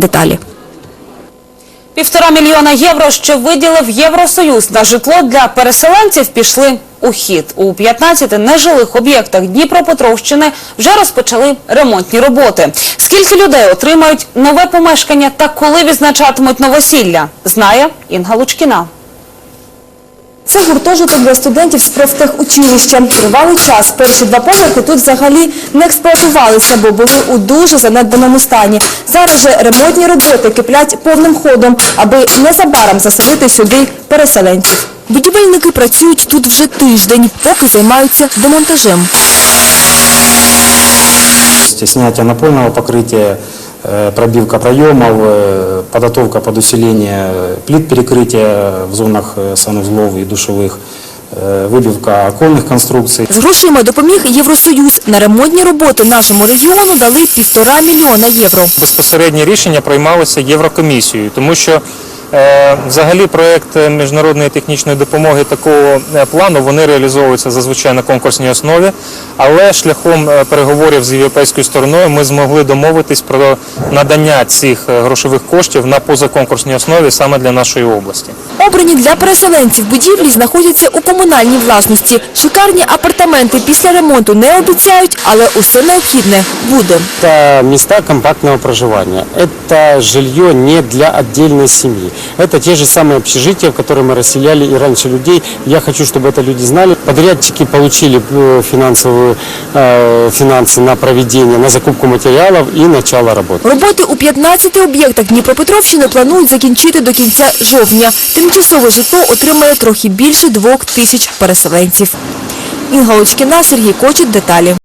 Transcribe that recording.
Деталі. Півтора мільйона євро, що виділив Євросоюз на житло для переселенців, пішли у хід. У 15 нежилих об'єктах Дніпропетровщини вже розпочали ремонтні роботи. Скільки людей отримають нове помешкання та коли відзначатимуть новосілля, знає Інга Лучкіна. Це гуртожиток для студентів з профтехучилища. Тривалий час перші два поверхи тут взагалі не експлуатувалися, бо були у дуже занедбаному стані. Зараз же ремонтні роботи киплять повним ходом, аби незабаром заселити сюди переселенців. Будівельники працюють тут вже тиждень, поки займаються демонтажем. Снятие напольного покрытия, пробивка проемов, э, подготовка под усиление плит перекрытия в зонах э, санузлов и душевых, э, выбивка оконных конструкций. З грошима допоміг Євросоюз. На ремонтні роботи нашому регіону дали півтора мільйона євро. безпосереднє рішення приймалося Єврокомісією, тому що е, взагалі проект е, міжнародної технічної допомоги такого е, плану вони реалізовуються зазвичай на конкурсній основі, але шляхом е, переговорів з європейською стороною ми змогли домовитись про надання цих е, грошових коштів на позаконкурсній основі саме для нашої області. Обрані для переселенців будівлі знаходяться у комунальній власності. Шикарні апартаменти після ремонту не обіцяють, але усе необхідне буде. Это места компактного проживания. Это жилье не для отдельной семьи. Это те же самые общежития, в которые мы расселяли и раньше людей. Я хочу, чтобы это люди знали. Подрядчики получили э, финансовые э, финансы на проведение, на закупку материалов и начало работы. Роботи у 15 об'єктах Дніпропетровщини планують закінчити до кінця жовтня. Тимчасове житло отримає трохи більше двох тисяч переселенців. Інга Луцькіна, Сергій Кочет. Деталі.